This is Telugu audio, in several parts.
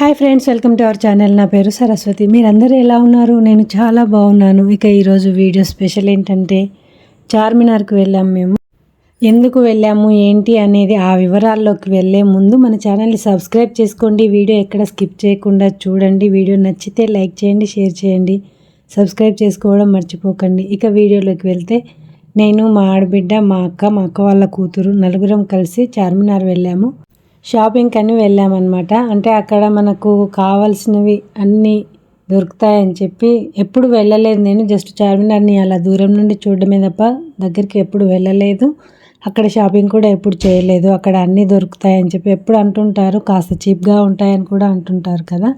Hi friends welcome to our channel. నా పేరు సరస్వతి. మీరందరూ ఎలా ఉన్నారు? నేను చాలా బాగున్నాను. ఇక ఈరోజు వీడియో స్పెషల్ ఏంటంటే చార్మినార్కి వెళ్ళాం మేము. ఎందుకు వెళ్ళాము? ఏంటి? అనేది ఆ వివరాల్లోకి వెళ్ళే ముందు మన ఛానల్ని సబ్స్క్రైబ్ చేసుకోండి. వీడియో ఎక్కడ స్కిప్ చేయకుండా చూడండి. వీడియో నచ్చితే లైక్ చేయండి షేర్ చేయండి. సబ్స్క్రైబ్ చేసుకోవడం మర్చిపోకండి. ఇక వీడియోలోకి వెళ్తే నేను మా ఆడబిడ్డ మా అక్క మా అక్క వాళ్ళ కూతురు నలుగురం కలిసి చార్మినార్ వెళ్ళాము. షాపింగ్ అని వెళ్ళామన్నమాట. అంటే అక్కడ మనకు కావాల్సినవి అన్నీ దొరుకుతాయని చెప్పి ఎప్పుడు వెళ్ళలేదు నేను. జస్ట్ చార్మినార్ని అలా దూరం నుండి చూడడమే తప్ప దగ్గరికి ఎప్పుడు వెళ్ళలేదు. అక్కడ షాపింగ్ కూడా ఎప్పుడు చేయలేదు. అక్కడ అన్నీ దొరుకుతాయని చెప్పి ఎప్పుడు అంటుంటారు. కాస్త చీప్గా ఉంటాయని కూడా అంటుంటారు కదా.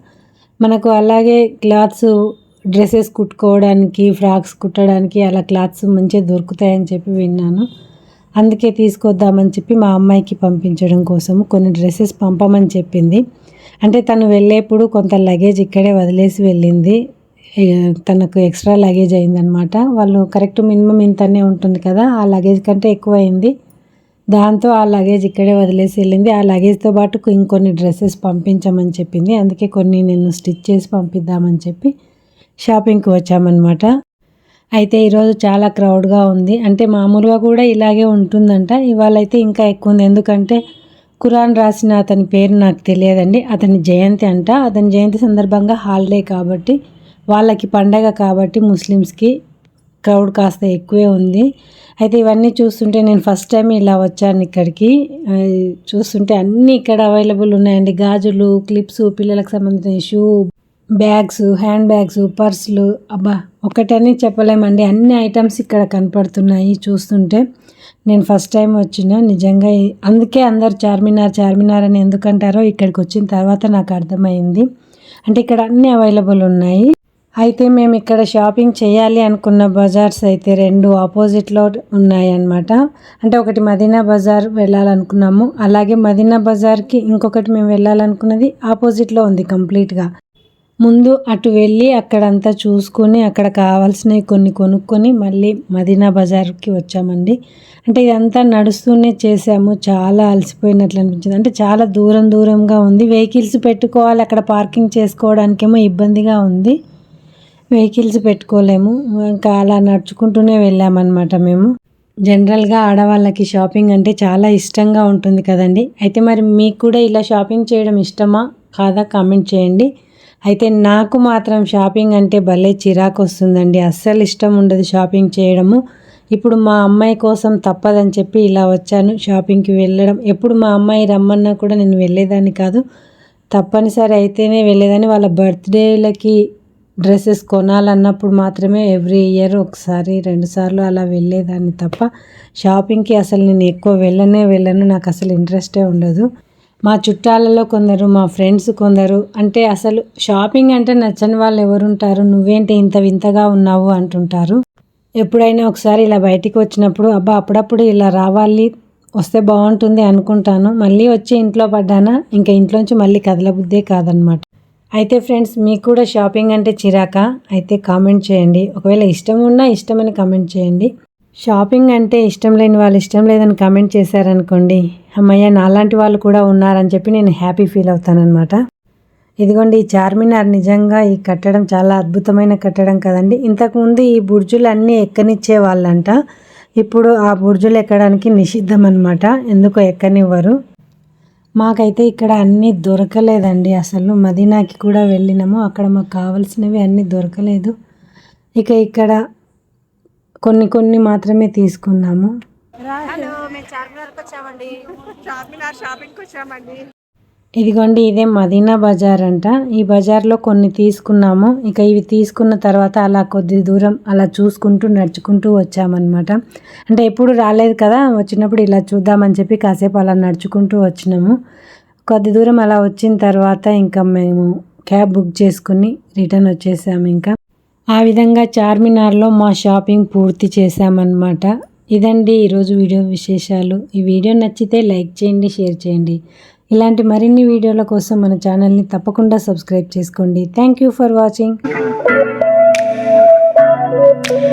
మనకు అలాగే క్లాత్స్ డ్రెస్సెస్ కుట్టుకోవడానికి ఫ్రాక్స్ కుట్టడానికి అలా క్లాత్స్ మంచిగా దొరుకుతాయని చెప్పి విన్నాను. అందుకే తీసుకొద్దామని చెప్పి మా అమ్మాయికి పంపించడం కోసం కొన్ని డ్రెస్సెస్ పంపమని చెప్పింది. అంటే తను వెళ్ళేప్పుడు కొంత లగేజ్ ఇక్కడే వదిలేసి వెళ్ళింది. తనకు ఎక్స్ట్రా లగేజ్ అయిందనమాట వాళ్ళు కరెక్ట్ మినిమం ఇంతనే ఉంటుంది కదా ఆ లగేజ్ కంటే ఎక్కువ అయింది దాంతో ఆ లగేజ్ ఇక్కడే వదిలేసి వెళ్ళింది. ఆ లగేజ్తో పాటు ఇంకొన్ని డ్రెస్సెస్ పంపించమని చెప్పింది. అందుకే కొన్ని నేను స్టిచ్ చేసి పంపిద్దామని చెప్పి షాపింగ్కి వచ్చామన్నమాట. అయితే ఈరోజు చాలా క్రౌడ్గా ఉంది. అంటే మామూలుగా కూడా ఇలాగే ఉంటుందంట. ఇవాళ అయితే ఇంకా ఎక్కువ ఉంది ఎందుకంటే ఖురాన్ రాసిన అతని పేరు నాకు తెలియదండి. అతని జయంతి అంట. అతని జయంతి సందర్భంగా హాలిడే కాబట్టి వాళ్ళకి పండగ కాబట్టి ముస్లిమ్స్కి క్రౌడ్ కాస్త ఎక్కువే ఉంది. అయితే ఇవన్నీ చూస్తుంటే నేను ఫస్ట్ టైం ఇలా వచ్చాను ఇక్కడికి. చూస్తుంటే అన్నీ ఇక్కడ అవైలబుల్ ఉన్నాయండి. గాజులు క్లిప్స్ పిల్లలకు సంబంధించిన షూ బ్యాగ్స్ హ్యాండ్ బ్యాగ్స్ పర్సులు అబ్బా ఒకటని చెప్పలేమండి. అన్ని ఐటమ్స్ ఇక్కడ కనపడుతున్నాయి చూస్తుంటే. నేను ఫస్ట్ టైం వచ్చిన నిజంగా అందుకే అందరు చార్మినార్ చార్మినార్ అని ఎందుకంటారో ఇక్కడికి వచ్చిన తర్వాత నాకు అర్థమైంది. అంటే ఇక్కడ అన్ని అవైలబుల్ ఉన్నాయి. అయితే మేము ఇక్కడ షాపింగ్ చేయాలి అనుకున్న బజార్స్ అయితే రెండు ఆపోజిట్లో ఉన్నాయి అన్నమాట అంటే ఒకటి మదీనా బజార్ వెళ్ళాలనుకున్నాము. అలాగే మదీనా బజార్కి ఇంకొకటి మేము వెళ్ళాలనుకున్నది ఆపోజిట్లో ఉంది కంప్లీట్గా. ముందు అటు వెళ్ళి అక్కడంతా చూసుకొని అక్కడ కావాల్సినవి కొన్ని కొనుక్కొని మళ్ళీ మదీనా బజార్కి వచ్చామండి. అంటే ఇదంతా నడుస్తూనే చేసాము చాలా అలసిపోయినట్లు అనిపించింది. అంటే చాలా దూరం దూరంగా ఉంది. వెహికల్స్ పెట్టుకోవాలి. అక్కడ పార్కింగ్ చేసుకోవడానికేమో ఇబ్బందిగా ఉంది. వెహికల్స్ పెట్టుకోలేము. ఇంకా అలా నడుచుకుంటూనే వెళ్ళామన్నమాట మేము. జనరల్గా ఆడవాళ్ళకి షాపింగ్ అంటే చాలా ఇష్టంగా ఉంటుంది కదండి. అయితే మరి మీకు కూడా ఇలా షాపింగ్ చేయడం ఇష్టమా? కాదా? కామెంట్ చేయండి. అయితే నాకు మాత్రం షాపింగ్ అంటే భలే చిరాకు వస్తుందండి. అస్సలు ఇష్టం ఉండదు షాపింగ్ చేయడము. ఇప్పుడు మా అమ్మాయి కోసం తప్పదని చెప్పి ఇలా వచ్చాను షాపింగ్కి వెళ్ళడం. ఎప్పుడు మా అమ్మాయి రమ్మన్నా కూడా నేను వెళ్ళేదాన్ని కాదు. తప్పనిసరి అయితేనే వెళ్ళేదాన్ని. వాళ్ళ బర్త్డేలకి డ్రెస్సెస్ కొనాలన్నప్పుడు మాత్రమే ఎవ్రీ ఇయర్ ఒకసారి రెండుసార్లు అలా వెళ్ళేదాన్ని తప్ప షాపింగ్కి అసలు నేను ఎక్కువ వెళ్ళనే వెళ్ళను. నాకు అసలు ఇంట్రెస్టే ఉండదు. మా చుట్టాలలో కొందరు మా ఫ్రెండ్స్ కొందరు. అంటే అసలు షాపింగ్ అంటే నచ్చని వాళ్ళు ఎవరుంటారు? నువ్వేంటి ఇంత వింతగా ఉన్నావు అంటుంటారు. ఎప్పుడైనా ఒకసారి ఇలా బయటికి వచ్చినప్పుడు అబ్బా అప్పుడప్పుడు ఇలా రావాలి వస్తే బాగుంటుంది అనుకుంటాను. మళ్ళీ వచ్చి ఇంట్లో పడ్డానా? ఇంకా ఇంట్లోంచి మళ్ళీ కదలబుద్దే కాదనమాట. అయితే ఫ్రెండ్స్ మీకు కూడా షాపింగ్ అంటే చిరాకా? అయితే కామెంట్ చేయండి. ఒకవేళ ఇష్టం ఉన్నా ఇష్టమని కామెంట్ చేయండి. షాపింగ్ అంటే ఇష్టం లేని వాళ్ళు ఇష్టం లేదని కమెంట్ చేశారనుకోండి అమ్మయ్య నాలాంటి వాళ్ళు కూడా ఉన్నారని చెప్పి నేను హ్యాపీ ఫీల్ అవుతానన్నమాట. ఇదిగోండి ఈ చార్మినార్ నిజంగా ఈ కట్టడం చాలా అద్భుతమైన కట్టడం కదండి. ఇంతకుముందు ఈ బుర్జులు అన్నీ ఎక్కనిచ్చే వాళ్ళంట. ఇప్పుడు ఆ బుర్జులు ఎక్కడానికి నిషిద్ధం అనమాట ఎందుకో ఎక్కనివ్వరు. మాకైతే ఇక్కడ అన్నీ దొరకలేదండి అసలు. మదీనాకి కూడా వెళ్ళినాము. అక్కడ మాకు కావాల్సినవి అన్నీ దొరకలేదు. ఇక ఇక్కడ కొన్ని కొన్ని మాత్రమే తీసుకున్నాము. హలో మేము చార్మినార్కి వచ్చామండి. చార్మినార్ షాపింగ్కి వచ్చామండి. ఇదిగోండి ఇదే మదీనా బజార్ అంట. ఈ బజార్లో కొన్ని తీసుకున్నాము. ఇక ఇవి తీసుకున్న తర్వాత అలా కొద్ది దూరం అలా చూసుకుంటూ నడుచుకుంటూ వచ్చామన్నమాట. అంటే ఎప్పుడు రాలేదు కదా వచ్చినప్పుడు ఇలా చూద్దామని చెప్పి కాసేపు అలా నడుచుకుంటూ వచ్చినాము. కొద్ది దూరం అలా వచ్చిన తర్వాత ఇంకా మేము క్యాబ్ బుక్ చేసుకుని రిటర్న్ వచ్చేసాము ఇంకా. ఆ విధంగా చార్మినార్లో మా షాపింగ్ పూర్తి చేశామన్నమాట. ఇదండి ఈరోజు వీడియో విశేషాలు. ఈ వీడియో నచ్చితే లైక్ చేయండి షేర్ చేయండి. ఇలాంటి మరిన్ని వీడియోల కోసం మన ఛానల్ని తప్పకుండా సబ్స్క్రైబ్ చేసుకోండి. Thank you for watching.